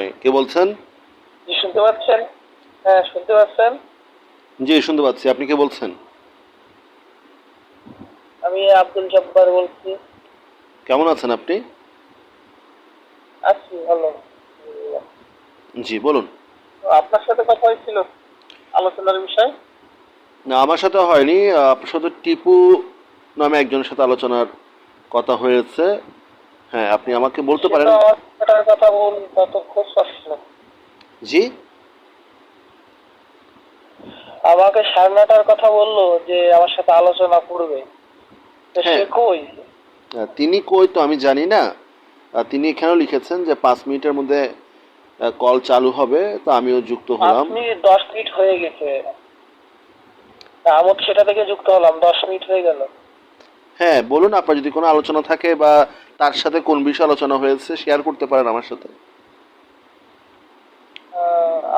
হ্যাঁ কে বলছেন? জি শুনতে পাচ্ছেন? হ্যাঁ শুনতে পাচ্ছেন? জি শুনতে পাচ্ছি। আপনি কে বলছেন? আমি আব্দুল জব্বার বলছি। কেমন আছেন আপনি? আছি ভালো। জি বলুন। আপনার সাথে কথা হয়েছিল আলোচনার বিষয়? না আমার সাথে হয়নি। আপনার সাথে টিপু নামে একজনের সাথে আলোচনার কথা হয়েছে। হ্যাঁ আপনি আমাকে বলতে পারেন। সেটা কথা বল তত খুব কষ্ট। জি? আমাকে কথা বলল যে আমার সাথে আলোচনা করবে। তো সে হ্যাঁ। কই? তিনি কই তো আমি জানি না। তিনি এখানেও লিখেছেন যে পাঁচ মিনিটের মধ্যে কল চালু হবে তো আমিও যুক্ত হলাম। মিনিট দশ মিনিট হয়ে গেছে। আমি সেটা থেকে যুক্ত হলাম দশ মিনিট হয়ে গেল। হ্যাঁ বলুন আপনার যদি কোনো আলোচনা থাকে বা তার সাথে কোন বিষয়ে আলোচনা হয়েছে শেয়ার করতে পারেন আমার সাথে।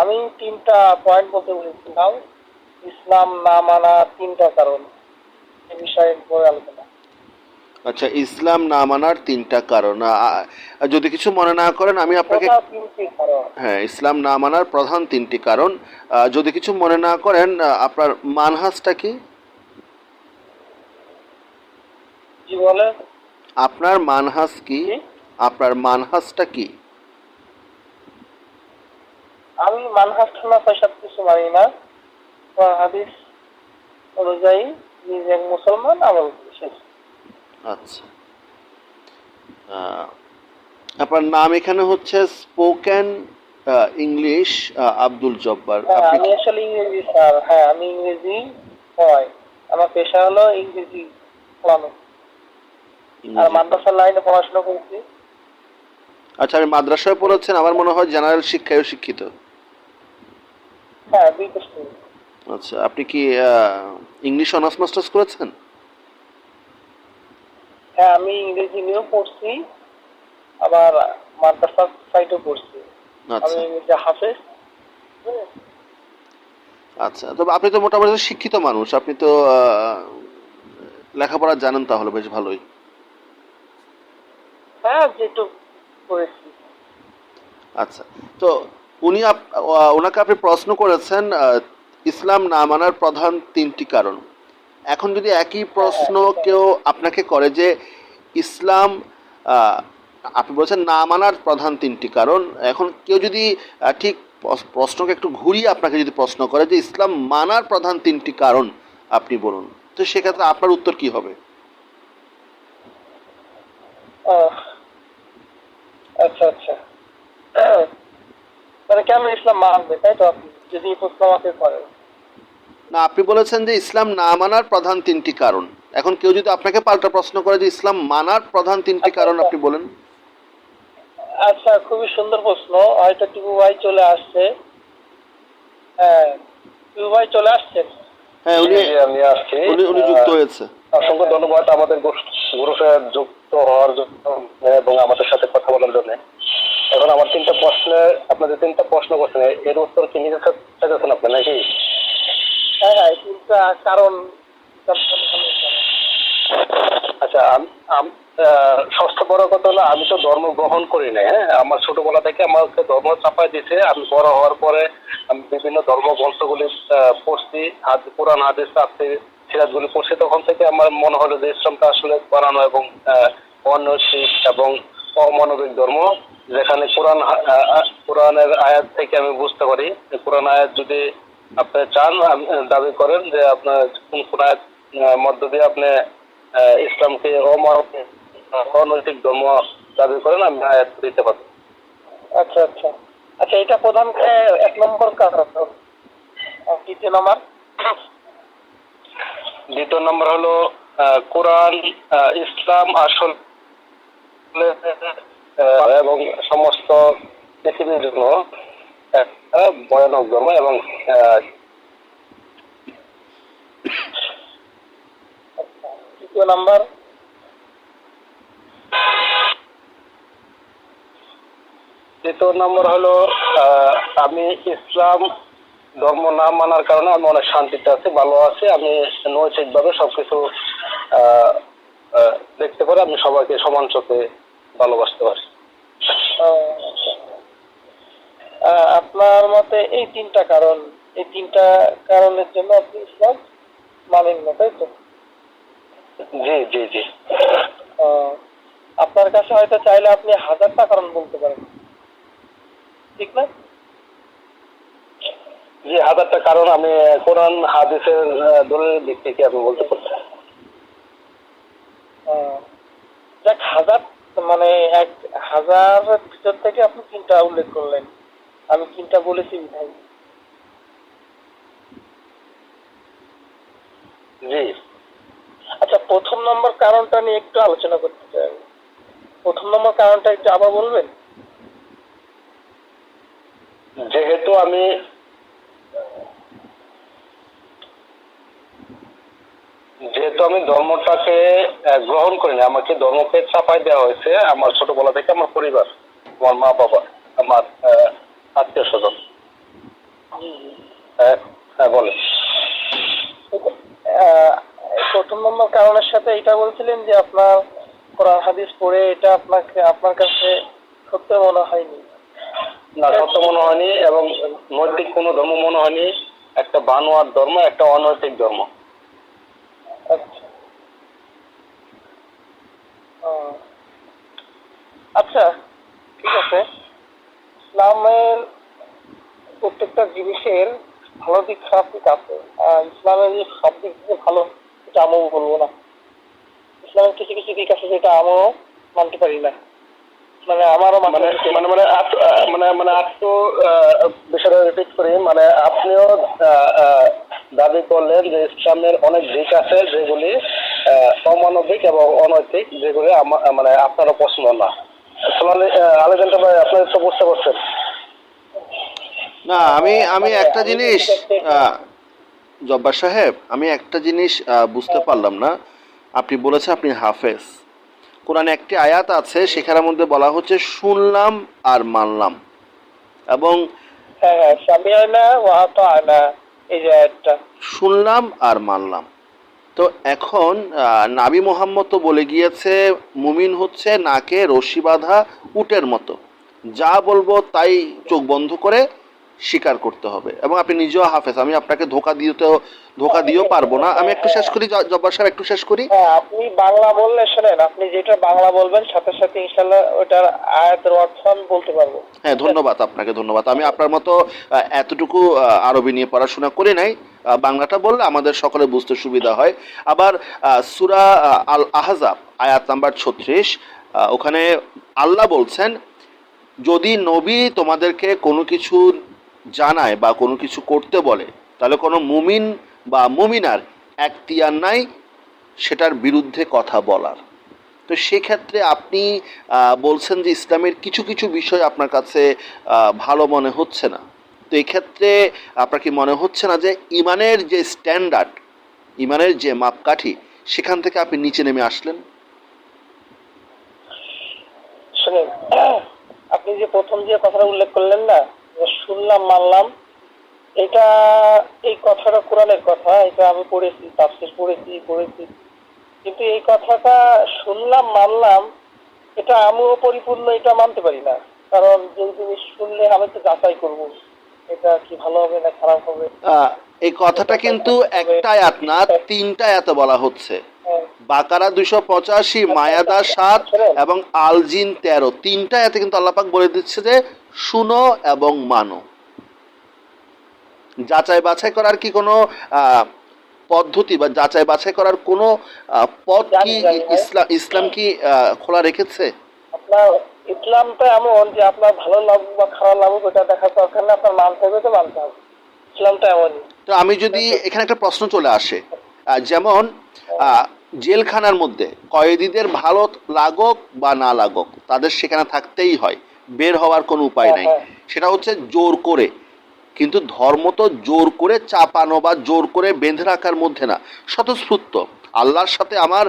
আমি তিনটা পয়েন্ট বলতে বলেছিলাম। ইসলাম না মানা তিনটা কারণ এ বিষয়ে পরে আলোচনা। আচ্ছা ইসলাম না মানার তিনটা কারণ। যদি কিছু মনে না করেন আমি আপনাকে হ্যাঁ ইসলাম না মানার প্রধান তিনটি কারণ। যদি কিছু মনে না করেন আপনার মানহাজটা কি? জি বলে আপনার মানহাজ কি? আপনার মানহাজটা কি? আমি মানহাজ খানা সব কিছু মানি না। হাদিস অনুযায়ী নিজে এক মুসলমান আমল শেষ। আচ্ছা। আপনার নাম এখানে হচ্ছে স্পোকেন ইংলিশ আব্দুল জব্বার। হ্যাঁ আপনি আমি আসলে ইংরেজি স্যার। হ্যাঁ আমি ইংরেজি হয় আমার পেশা হলো ইংরেজি পড়ানো আর মাদ্রাসার লাইনে পড়াশোনা করছি। আচ্ছা আপনি মাদ্রাসায় পড়েছেন আমার মনে হয় জেনারেল শিক্ষায় শিক্ষিত। হ্যাঁ দুই আচ্ছা আপনি কি ইংলিশ অনার্স মাস্টার্স করেছেন? হ্যাঁ আমি ইংরেজি নিয়েও পড়ছি আবার মাদ্রাসা সাইডও পড়ছি। আমি আচ্ছা ইংরেজি হাফেজ আচ্ছা তবে আপনি তো মোটামুটি শিক্ষিত মানুষ আপনি তো লেখাপড়া জানেন তাহলে বেশ ভালোই। হ্যাঁ করেছি। আচ্ছা তো উনি ওনাকে আপনি প্রশ্ন করেছেন ইসলাম না মানার প্রধান তিনটি কারণ। এখন যদি একই প্রশ্ন কেউ আপনাকে করে যে ইসলাম আপনি বলছেন না মানার প্রধান তিনটি কারণ এখন কেউ যদি ঠিক প্রশ্নকে একটু ঘুরিয়ে আপনাকে যদি প্রশ্ন করে যে ইসলাম মানার প্রধান তিনটি কারণ আপনি বলুন তো সেক্ষেত্রে আপনার উত্তর কি হবে? আচ্ছা আচ্ছা। মানে কেন ইসলাম মানবে? তাই তো আপনি যদি প্রশ্ন আমাকে করেন। না আপনি বলেছেন যে ইসলাম না মানার প্রধান তিনটি কারণ। এখন কেউ যদি আপনাকে পাল্টা প্রশ্ন করে যে ইসলাম মানার প্রধান তিনটি আচ্ছা, কারণ আচ্ছা। আপনি বলেন। আচ্ছা খুবই সুন্দর প্রশ্ন। হয়তো টিপু ভাই চলে আসছে। হ্যাঁ টিপু ভাই চলে আসছেন হ্যাঁ উনি আমি আসছি। উনি উনি যুক্ত হয়েছে। অসংখ্য ধন্যবাদ আমাদের গ্রুপে যুক্ত হওয়ার জন্য এবং আমাদের সাথে কথা বলার জন্য। এখন আমার তিনটা প্রশ্নে আপনাদের তিনটা প্রশ্ন করছেন এর উত্তর কি নিজের চাইতেছেন আপনি নাকি? হ্যাঁ হ্যাঁ কিন্তু কারণ আচ্ছা ষষ্ঠ বড় কথা হলো আমি তো ধর্ম গ্রহণ করি নাই হ্যাঁ? আমার ছোটবেলা থেকে আমাকে ধর্ম চাপাই দিয়েছে আমি বড় হওয়ার পরে আমি বিভিন্ন ধর্ম গ্রন্থগুলি আহ, পড়ছি হাত কোরআন হাদিস আছে সিরাজগুলি পড়ছি তখন থেকে আমার মনে হলো যে ইসলামটা আসলে বানানো এবং অনৈতিক এবং অমানবিক ধর্ম, যেখানে কোরআন কোরআনের আয়াত থেকে আমি বুঝতে পারি কোরআন আয়াত যদি আপনি চান দাবি করেন যে আপনার কোন আয়াত মধ্য দিয়ে আপনি ইসলামকে অমানবিক, অনৈতিক ধর্ম দাবি করেন, আমি আয়াত দিতে পারি আচ্ছা আচ্ছা। আচ্ছা এটা প্রধান এক নম্বর কারণ। দ্বিতীয় নম্বর দ্বিতীয় নম্বর হলো কোরআন ইসলাম আসল এবং সমস্ত পৃথিবীর জন্য ভয়ানক ধর্ম এবং তৃতীয় নাম্বার। তৃতীয় নম্বর হলো আমি ইসলাম ধর্ম না মানার কারণে আমি অনেক শান্তিতে আছি ভালো আছি। আমি নৈতিকভাবে সবকিছু দেখতে পারি। আমি সবাইকে সমান চোখে ভালোবাসতে পারি। আপনার মতে এই তিনটা কারণ এই তিনটা কারণের জন্য আপনি ইসলাম মানেন না তাই তো? জি জি জি। আপনার কাছে হয়তো চাইলে আপনি হাজারটা কারণ বলতে পারেন। ঠিক না? জি হাজারটা কারণ আমি কোরআন হাদিসের আহ, দলিলের দিক থেকে আমি বলতে পারছি যাক হাজার মানে এক হাজারের ভিতর থেকে আপনি তিনটা উল্লেখ করলেন। আমি তিনটা বলেছি ভাই। জি। আচ্ছা প্রথম নম্বর কারণটা নিয়ে একটু আলোচনা করতে চাই। প্রথম নম্বর কারণটা একটু আবার বলবেন? যেহেতু আমি যেহেতু আমি ধর্মটাকে গ্রহণ করিনি আমাকে ধর্মকে চাপাই দেওয়া হয়েছে আমার ছোটবেলা থেকে আমার পরিবার আমার মা বাবা আমার আত্মীয় স্বজন। হ্যাঁ প্রথম নম্বর কারণের সাথে এটা বলছিলেন যে আপনার কোরআন হাদিস পড়ে এটা আপনাকে আপনার কাছে সত্য মনে হয়নি। না সত্য মনে হয়নি এবং নৈতিক কোনো ধর্ম মনে হয়নি। একটা বানোয়ার ধর্ম একটা অনৈতিক ধর্ম। আচ্ছা। ও, আচ্ছা ঠিক আছে। ইসলামের প্রত্যেকটা জিনিসের ভালো দিক খারাপ দিক আছে। ইসলামের যে সব দিক থেকে ভালো এটা আমিও বলব না। ইসলামের কিছু কিছু দিক আছে যেটা আমিও মানতে পারি না। মানে আমারও মানে মানতে পারি মানে মানে আহ, মানে মানে আত্ম বিষয়টা রিপিট করি। মানে আপনিও দাবি করলেন যে ইসলামের অনেক দিক আছে যেগুলি অমানবিক এবং অনৈতিক যেগুলি মানে আপনারও পছন্দ না। আলেকজান্ডার ভাই আপনি তো বুঝতে পারছেন। না আমি আমি একটা জিনিস জব্বার সাহেব আমি একটা জিনিস বুঝতে পারলাম না। আপনি বলেছেন আপনি হাফেজ। কোরআনে একটি আয়াত আছে সেখানের মধ্যে বলা হচ্ছে শুনলাম আর মানলাম। এবং হ্যাঁ হ্যাঁ সামিয়ানা ওয়াহাত আনা শুনলাম আর মানলাম। তো এখন নাবি মোহাম্মদ তো বলে গিয়েছে, মুমিন হচ্ছে নাকে রশি বাঁধা উটের মতো। যা বলব তাই চোখ বন্ধ করে স্বীকার করতে হবে। এবং আপনি নিজেও হাফেজ আমি আপনাকে ধোকা দিতে ধোকা দিয়েও পারব না। আমি একটু শেষ করি জব্বার সাহেব একটু শেষ করি। হ্যাঁ আপনি বাংলা বললে শোনেন আপনি যেটা বাংলা বলবেন সাথে সাথে ইনশাল্লাহ ওটার আয়াতের অর্থ আমি বলতে পারব। হ্যাঁ ধন্যবাদ আপনাকে ধন্যবাদ। আমি আপনার মতো এতটুকু আরবি নিয়ে পড়াশোনা করি নাই। বাংলাটা বললে আমাদের সকলে বুঝতে সুবিধা হয়। আবার সুরা আল আহজাব আয়াত নাম্বার ছত্রিশ ওখানে আল্লাহ বলছেন যদি নবী তোমাদেরকে কোনো কিছু জানায় বা কোনো কিছু করতে বলে, তাহলে কোনো মুমিন বা মুমিনার এখতিয়ার নাই সেটার বিরুদ্ধে কথা বলার। তো সেক্ষেত্রে আপনি বলছেন যে ইসলামের কিছু কিছু বিষয় আপনার কাছে ভালো মনে হচ্ছে না। তো এক্ষেত্রে আপনার কি মনে হচ্ছে না যে ইমানের যে স্ট্যান্ডার্ড, ইমানের যে মাপকাঠি, সেখান থেকে আপনি নিচে নেমে আসলেন? আপনি যে প্রথম যে কথাটা উল্লেখ করলেন না শুনলাম মানলাম। এটা এই কথাটা কোরআনের কথা এটা আমি পড়েছি তাফসির পড়েছি পড়েছি। কিন্তু এই কথাটা শুনলাম মানলাম এটা আমিও পরিপূর্ণ এটা মানতে পারি না। কারণ যে জিনিস শুনলে আমি তো যাচাই করব এটা কি ভালো হবে না খারাপ হবে। এই কথাটা কিন্তু একটা আয়াত না তিনটা আয়াতে বলা হচ্ছে। বাকারা দুশো পঁচাশি মায়াদা সাত এবং আলজিন তেরো। তিনটা আয়াতে কিন্তু আল্লাপাক বলে দিচ্ছে যে শুনো এবং মানো। যাচাই বাছাই করার কি কোনো পদ্ধতি বা যাচাই বাছাই করার কোনো পথ কি। ইসলাম ইসলাম কি খোলা রেখেছে? আপনার ইসলামটা এমন যে আপনার ভালো লাগুক বা খারাপ লাগুক ওটা দেখার দরকার না আপনার মানতে হবে তো মানতে হবে। ইসলামটা এমনই। তো আমি যদি এখানে একটা প্রশ্ন চলে আসে। যেমন আহ, জেলখানার মধ্যে। কয়েদিদের ভালো লাগক বা না লাগক তাদের সেখানে থাকতেই হয়। বের হওয়ার কোনো উপায় নাই। হ্যাঁ, সেটা হচ্ছে জোর করে। কিন্তু ধর্ম তো জোর করে চাপানো বা জোর করে বেঁধে রাখার মধ্যে না স্বতঃস্ফূর্ত। আল্লাহর সাথে আমার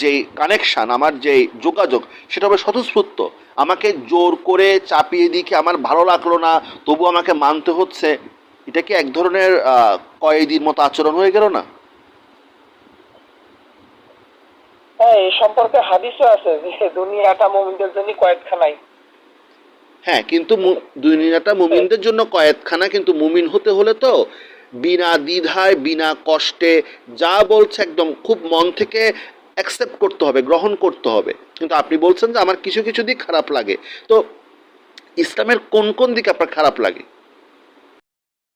যে কানেকশান আমার যে যোগাযোগ সেটা হবে স্বতঃস্ফূর্ত। আমাকে জোর করে চাপিয়ে দিয়ে কি আমার ভালো লাগল না তবু আমাকে মানতে হচ্ছে? এটা কি এক ধরনের কয়েদির মতো আচরণ হয়ে গেল না? হ্যাঁ এই সম্পর্কে হাদিসও আছে যে দুনিয়াটা মোমিনদের জন্য কয়েকখানাই। হ্যাঁ কিন্তু দুনিয়াটা মুমিনদের জন্য কয়েদখানা কিন্তু মুমিন হতে হলে তো বিনা দ্বিধায়, বিনা কষ্টে যা বলছে একদম খুব মন থেকে অ্যাকসেপ্ট করতে হবে, গ্রহণ করতে হবে। কিন্তু আপনি বলছেন যে আমার কিছু কিছু দিক খারাপ লাগে। তো ইসলামের কোন কোন দিক আপনার খারাপ লাগে?